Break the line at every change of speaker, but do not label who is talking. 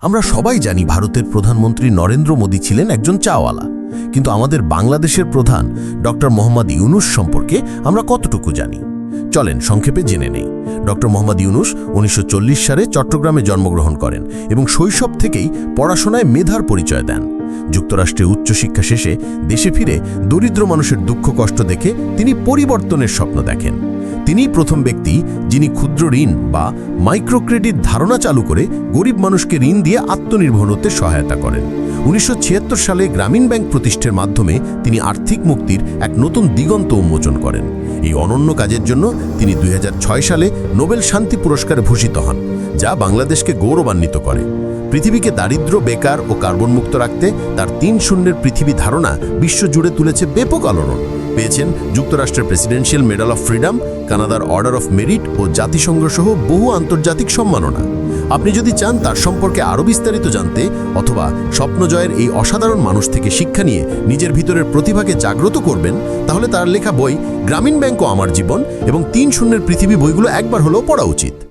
আমরা সবাই জানি ভারতের প্রধানমন্ত্রী নরেন্দ্র মোদী ছিলেন একজন চাওয়ালা। কিন্তু আমাদের বাংলাদেশের প্রধান ডক্টর মোহাম্মদ ইউনুস সম্পর্কে আমরা কতটুকু জানি? চলেন সংক্ষেপে জেনে নেই। ডক্টর মোহাম্মদ ইউনুস উনিশশো চল্লিশ সালে চট্টগ্রামে জন্মগ্রহণ করেন এবং শৈশব থেকেই পড়াশোনায় মেধার পরিচয় দেন। যুক্তরাষ্ট্রে উচ্চশিক্ষা শেষে দেশে ফিরে দরিদ্র মানুষের দুঃখ কষ্ট দেখে তিনি পরিবর্তনের স্বপ্ন দেখেন। তিনিই প্রথম ব্যক্তি যিনি ক্ষুদ্র ঋণ বা মাইক্রোক্রেডিট ধারণা চালু করে গরিব মানুষকে ঋণ দিয়ে আত্মনির্ভর হতে সহায়তা করেন। উনিশশো ছিয়াত্তর সালে গ্রামীণ ব্যাংক প্রতিষ্ঠার মাধ্যমে তিনি আর্থিক মুক্তির এক নতুন দিগন্ত উন্মোচন করেন। এই অনন্য কাজের জন্য তিনি দুই হাজার ছয় সালে নোবেল শান্তি পুরস্কারে ভূষিত হন, যা বাংলাদেশকে গৌরবান্বিত করে। পৃথিবীকে দারিদ্র, বেকার ও কার্বন মুক্ত রাখতে তার তিন শূন্যের পৃথিবী ধারণা বিশ্বজুড়ে তুলেছে ব্যাপক আলোড়ন। পেয়েছেন যুক্তরাষ্ট্রের প্রেসিডেন্সিয়াল মেডাল অফ ফ্রিডম, কানাডার অর্ডার অফ মেরিট ও জাতিসংঘ সহ বহু আন্তর্জাতিক সম্মাননা। আপনি যদি চান তার সম্পর্কে আরও বিস্তারিত জানতে অথবা স্বপ্নজয়ের এই অসাধারণ মানুষ থেকে শিক্ষা নিয়ে নিজের ভিতরের প্রতিভাকে জাগ্রত করবেন, তাহলে তার লেখা বই গ্রামীণ ব্যাংক আমার জীবন এবং তিন শূন্যের পৃথিবী বইগুলো একবার হলেও পড়া উচিত।